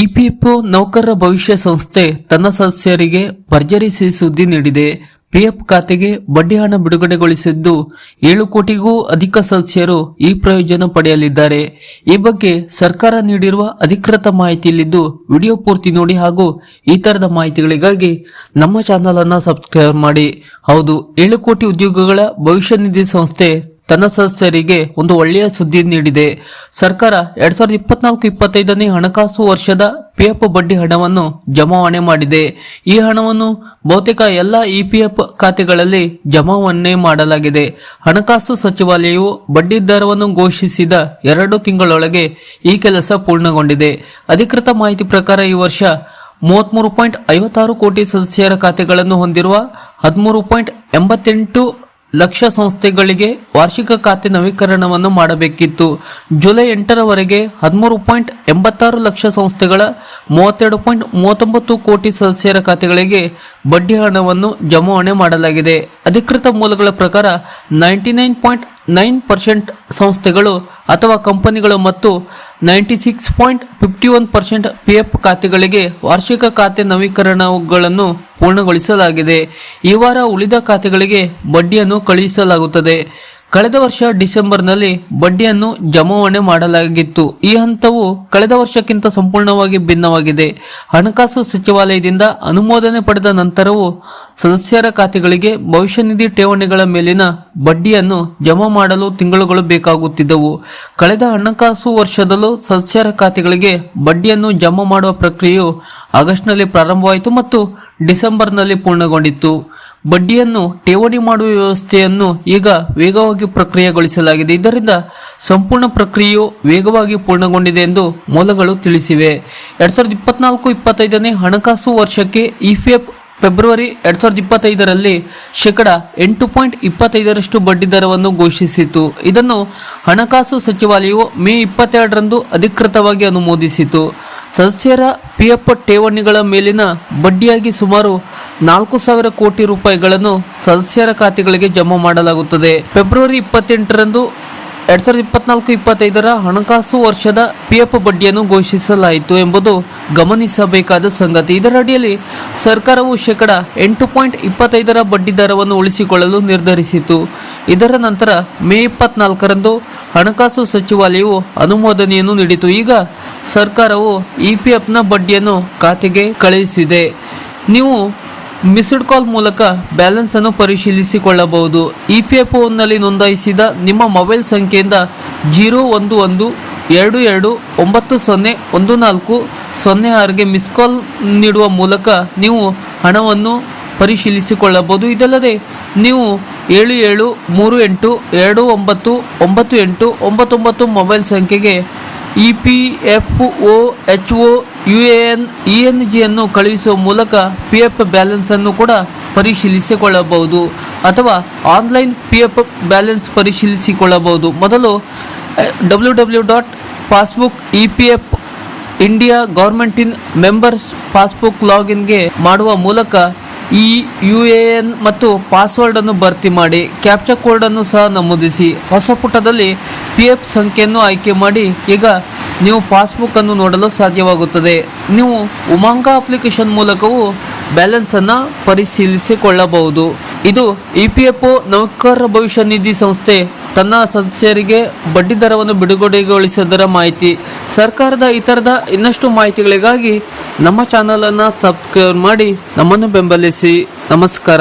EPFO ನೌಕರರ ಭವಿಷ್ಯ ಸಂಸ್ಥೆ ತನ್ನ ಸದಸ್ಯರಿಗೆ ಭರ್ಜರಿ ಸುದ್ದಿ ನೀಡಿದೆ. ಪಿಎಫ್ ಖಾತೆಗೆ ಬಡ್ಡಿ ಹಣ ಬಿಡುಗಡೆಗೊಳಿಸಿದ್ದು ಏಳು ಕೋಟಿಗೂ ಅಧಿಕ ಸದಸ್ಯರು ಈ ಪ್ರಯೋಜನ ಪಡೆಯಲಿದ್ದಾರೆ. ಈ ಬಗ್ಗೆ ಸರ್ಕಾರ ನೀಡಿರುವ ಅಧಿಕೃತ ಮಾಹಿತಿಯಲ್ಲಿದ್ದು ವಿಡಿಯೋ ಪೂರ್ತಿ ನೋಡಿ ಹಾಗೂ ಈ ತರದ ಮಾಹಿತಿಗಳಿಗಾಗಿ ನಮ್ಮ ಚಾನಲ್ ಅನ್ನ ಸಬ್ಸ್ಕ್ರೈಬ್ ಮಾಡಿ. ಹೌದು, ಏಳು ಕೋಟಿ ಉದ್ಯೋಗಗಳ ಭವಿಷ್ಯ ನಿಧಿ ಸಂಸ್ಥೆ ತನ್ನ ಸದಸ್ಯರಿಗೆ ಒಂದು ಒಳ್ಳೆಯ ಸುದ್ದಿ ನೀಡಿದೆ. ಸರ್ಕಾರ ಎರಡ್ ಸಾವಿರದ ಇಪ್ಪತ್ನಾಲ್ಕು ಇಪ್ಪತ್ತೈದನೇ ಹಣಕಾಸು ವರ್ಷದ ಪಿಎಫ್ ಬಡ್ಡಿ ಹಣವನ್ನು ಜಮಾವಣೆ ಮಾಡಿದೆ. ಈ ಹಣವನ್ನು ಬಹುತೇಕ ಎಲ್ಲ ಇಪಿಎಫ್ ಖಾತೆಗಳಲ್ಲಿ ಜಮಾವಣೆ ಮಾಡಲಾಗಿದೆ. ಹಣಕಾಸು ಸಚಿವಾಲಯವು ಬಡ್ಡಿ ದರವನ್ನು ಘೋಷಿಸಿದ ಎರಡು ತಿಂಗಳೊಳಗೆ ಈ ಕೆಲಸ ಪೂರ್ಣಗೊಂಡಿದೆ. ಅಧಿಕೃತ ಮಾಹಿತಿ ಪ್ರಕಾರ ಈ ವರ್ಷ ಮೂವತ್ಮೂರು ಪಾಯಿಂಟ್ ಐವತ್ತಾರು ಕೋಟಿ ಸದಸ್ಯರ ಖಾತೆಗಳನ್ನು ಹೊಂದಿರುವ ಹದಿಮೂರು ಪಾಯಿಂಟ್ ಎಂಬತ್ತೆಂಟು ಲಕ್ಷ ಸಂಸ್ಥೆಗಳಿಗೆ ವಾರ್ಷಿಕ ಖಾತೆ ನವೀಕರಣವನ್ನು ಮಾಡಬೇಕಿತ್ತು. ಜುಲೈ ಎಂಟರವರೆಗೆ ಹದಿಮೂರು ಪಾಯಿಂಟ್ ಎಂಬತ್ತಾರು ಲಕ್ಷ ಸಂಸ್ಥೆಗಳ ಮೂವತ್ತೆರಡು ಪಾಯಿಂಟ್ ಮೂವತ್ತೊಂಬತ್ತು ಕೋಟಿ ಸದಸ್ಯರ ಖಾತೆಗಳಿಗೆ ಬಡ್ಡಿ ಹಣವನ್ನು ಜಮಾವಣೆ ಮಾಡಲಾಗಿದೆ. ಅಧಿಕೃತ ಮೂಲಗಳ ಪ್ರಕಾರ ninety nine point nine percent ಸಂಸ್ಥೆಗಳು ಅಥವಾ ಕಂಪನಿಗಳು ಮತ್ತು ninety six point fifty one percent P F ಖಾತೆಗಳಿಗೆ ವಾರ್ಷಿಕ ಖಾತೆ ನವೀಕರಣಗಳನ್ನು ಪೂರ್ಣಗೊಳಿಸಲಾಗಿದೆ. ಈ ವಾರ ಉಳಿದ ಖಾತೆಗಳಿಗೆ ಬಡ್ಡಿಯನ್ನು ಕಳುಹಿಸಲಾಗುತ್ತದೆ. ಕಳೆದ ವರ್ಷ ಡಿಸೆಂಬರ್ನಲ್ಲಿ ಬಡ್ಡಿಯನ್ನು ಜಮಾವಣೆ ಮಾಡಲಾಗಿತ್ತು. ಈ ಹಂತವು ಕಳೆದ ವರ್ಷಕ್ಕಿಂತ ಸಂಪೂರ್ಣವಾಗಿ ಭಿನ್ನವಾಗಿದೆ. ಹಣಕಾಸು ಸಚಿವಾಲಯದಿಂದ ಅನುಮೋದನೆ ಪಡೆದ ನಂತರವೂ ಸದಸ್ಯರ ಖಾತೆಗಳಿಗೆ ಭವಿಷ್ಯ ನಿಧಿ ಠೇವಣಿಗಳ ಮೇಲಿನ ಬಡ್ಡಿಯನ್ನು ಜಮಾ ಮಾಡಲು ತಿಂಗಳುಗಳು ಬೇಕಾಗುತ್ತಿದ್ದವು. ಕಳೆದ ಹಣಕಾಸು ವರ್ಷದಲ್ಲೂ ಸದಸ್ಯರ ಖಾತೆಗಳಿಗೆ ಬಡ್ಡಿಯನ್ನು ಜಮಾ ಮಾಡುವ ಪ್ರಕ್ರಿಯೆಯು ಆಗಸ್ಟ್ನಲ್ಲಿ ಪ್ರಾರಂಭವಾಯಿತು ಮತ್ತು ಡಿಸೆಂಬರ್ನಲ್ಲಿ ಪೂರ್ಣಗೊಂಡಿತ್ತು. ಬಡ್ಡಿಯನ್ನು ಠೇವಣಿ ಮಾಡುವ ವ್ಯವಸ್ಥೆಯನ್ನು ಈಗ ವೇಗವಾಗಿ ಪ್ರಕ್ರಿಯೆಗೊಳಿಸಲಾಗಿದೆ. ಇದರಿಂದ ಸಂಪೂರ್ಣ ಪ್ರಕ್ರಿಯೆಯು ವೇಗವಾಗಿ ಪೂರ್ಣಗೊಂಡಿದೆ ಎಂದು ಮೂಲಗಳು ತಿಳಿಸಿವೆ. ಎರಡ್ ಸಾವಿರದ ಇಪ್ಪತ್ನಾಲ್ಕು ಇಪ್ಪತ್ತೈದನೇ ಹಣಕಾಸು ವರ್ಷಕ್ಕೆ ಇಪಿಎಫ್ ಫೆಬ್ರವರಿ ಎರಡ್ ಸಾವಿರದ ಇಪ್ಪತ್ತೈದರಲ್ಲಿ ಶೇಕಡ ಎಂಟು ಪಾಯಿಂಟ್ ಇಪ್ಪತ್ತೈದರಷ್ಟು ಬಡ್ಡಿ ದರವನ್ನು ಘೋಷಿಸಿತು. ಇದನ್ನು ಹಣಕಾಸು ಸಚಿವಾಲಯವು ಮೇ ಇಪ್ಪತ್ತೆರಡರಂದು ಅಧಿಕೃತವಾಗಿ ಅನುಮೋದಿಸಿತು. ಸದಸ್ಯರ ಪಿಎಫ್ ಠೇವಣಿಗಳ ಮೇಲಿನ ಬಡ್ಡಿಯಾಗಿ ಸುಮಾರು ನಾಲ್ಕು ಸಾವಿರ ಕೋಟಿ ರೂಪಾಯಿಗಳನ್ನು ಸದಸ್ಯರ ಖಾತೆಗಳಿಗೆ ಜಮಾ ಮಾಡಲಾಗುತ್ತದೆ. ಫೆಬ್ರವರಿ ಇಪ್ಪತ್ತೆಂಟರಂದು ಎರಡ್ ಸಾವಿರದ ಇಪ್ಪತ್ನಾಲ್ಕು ಇಪ್ಪತ್ತೈದರ ಹಣಕಾಸು ವರ್ಷದ ಪಿಎಫ್ ಬಡ್ಡಿಯನ್ನು ಘೋಷಿಸಲಾಯಿತು ಎಂಬುದು ಗಮನಿಸಬೇಕಾದ ಸಂಗತಿ. ಇದರ ಅಡಿಯಲ್ಲಿ ಸರ್ಕಾರವು ಶೇಕಡ ಎಂಟು ಪಾಯಿಂಟ್ ಇಪ್ಪತ್ತೈದರ ಬಡ್ಡಿ ದರವನ್ನು ಉಳಿಸಿಕೊಳ್ಳಲು ನಿರ್ಧರಿಸಿತು. ಇದರ ನಂತರ ಮೇ ಇಪ್ಪತ್ನಾಲ್ಕರಂದು ಹಣಕಾಸು ಸಚಿವಾಲಯವು ಅನುಮೋದನೆಯನ್ನು ನೀಡಿತು. ಈಗ ಸರ್ಕಾರವು ಇ ಪಿ ಎಫ್ನ ಬಡ್ಡಿಯನ್ನು ಖಾತೆಗೆ ಕಳುಹಿಸಿದೆ. ನೀವು ಮಿಸ್ಡ್ ಕಾಲ್ ಮೂಲಕ ಬ್ಯಾಲೆನ್ಸ್ ಅನ್ನು ಪರಿಶೀಲಿಸಿಕೊಳ್ಳಬಹುದು. ಇ ಪಿ ಎಫ್ ಒನ್ನಲ್ಲಿ ನೋಂದಾಯಿಸಿದ ನಿಮ್ಮ ಮೊಬೈಲ್ ಸಂಖ್ಯೆಯಿಂದ ಜೀರೋ ಒಂದು ಒಂದು ಎರಡು ಎರಡು ಒಂಬತ್ತು ಸೊನ್ನೆ ಒಂದು ನಾಲ್ಕು ಸೊನ್ನೆ ಆರಿಗೆ ಮಿಸ್ ಕಾಲ್ ನೀಡುವ ಮೂಲಕ ನೀವು ಹಣವನ್ನು ಪರಿಶೀಲಿಸಿಕೊಳ್ಳಬಹುದು. ಇದಲ್ಲದೆ, ನೀವು ಏಳು ಏಳು ಮೂರು ಎಂಟು ಎರಡು ಒಂಬತ್ತು ಒಂಬತ್ತು ಎಂಟು ಒಂಬತ್ತೊಂಬತ್ತು ಮೊಬೈಲ್ ಸಂಖ್ಯೆಗೆ E P F O H O U A N E N ಜಿಯನ್ನು ಕಳುಹಿಸುವ ಮೂಲಕ ಪಿ ಎಫ್ ಬ್ಯಾಲೆನ್ಸನ್ನು ಕೂಡ ಪರಿಶೀಲಿಸಿಕೊಳ್ಳಬಹುದು ಅಥವಾ ಆನ್ಲೈನ್ ಪಿ ಎಫ್ ಬ್ಯಾಲೆನ್ಸ್ ಪರಿಶೀಲಿಸಿಕೊಳ್ಳಬಹುದು. ಮೊದಲು W W dot passbook E P F India government in members passbook ಲಾಗಿನ್ಗೆ ಮಾಡುವ ಮೂಲಕ ಈ ಯು ಎ ಎನ್ ಮತ್ತು ಪಾಸ್ವರ್ಡನ್ನು ಭರ್ತಿ ಮಾಡಿ, ಕ್ಯಾಪ್ಚರ್ ಕೋಡನ್ನು ಸಹ ನಮೂದಿಸಿ. ಹೊಸ ಪುಟದಲ್ಲಿ ಪಿ ಎಫ್ ಸಂಖ್ಯೆಯನ್ನು ಆಯ್ಕೆ ಮಾಡಿ ಈಗ ನೀವು ಪಾಸ್ಬುಕ್ ಅನ್ನು ನೋಡಲು ಸಾಧ್ಯವಾಗುತ್ತದೆ. ನೀವು ಉಮಾಂಗ ಅಪ್ಲಿಕೇಶನ್ ಮೂಲಕವೂ ಬ್ಯಾಲೆನ್ಸ್ ಅನ್ನು ಪರಿಶೀಲಿಸಿಕೊಳ್ಳಬಹುದು. ಇದು ಇ ಪಿ ಎಫ್ ನೌಕರರ ಭವಿಷ್ಯ ನಿಧಿ ಸಂಸ್ಥೆ ತನ್ನ ಸದಸ್ಯರಿಗೆ ಬಡ್ಡಿ ದರವನ್ನು ಬಿಡುಗಡೆಗೊಳಿಸಿದರ ಮಾಹಿತಿ. ಸರ್ಕಾರದ ಇತರದ ಇನ್ನಷ್ಟು ಮಾಹಿತಿಗಳಿಗಾಗಿ ನಮ್ಮ ಚಾನಲನ್ನು ಸಬ್ಸ್ಕ್ರೈಬ್ ಮಾಡಿ ನಮ್ಮನ್ನು ಬೆಂಬಲಿಸಿ. ನಮಸ್ಕಾರ.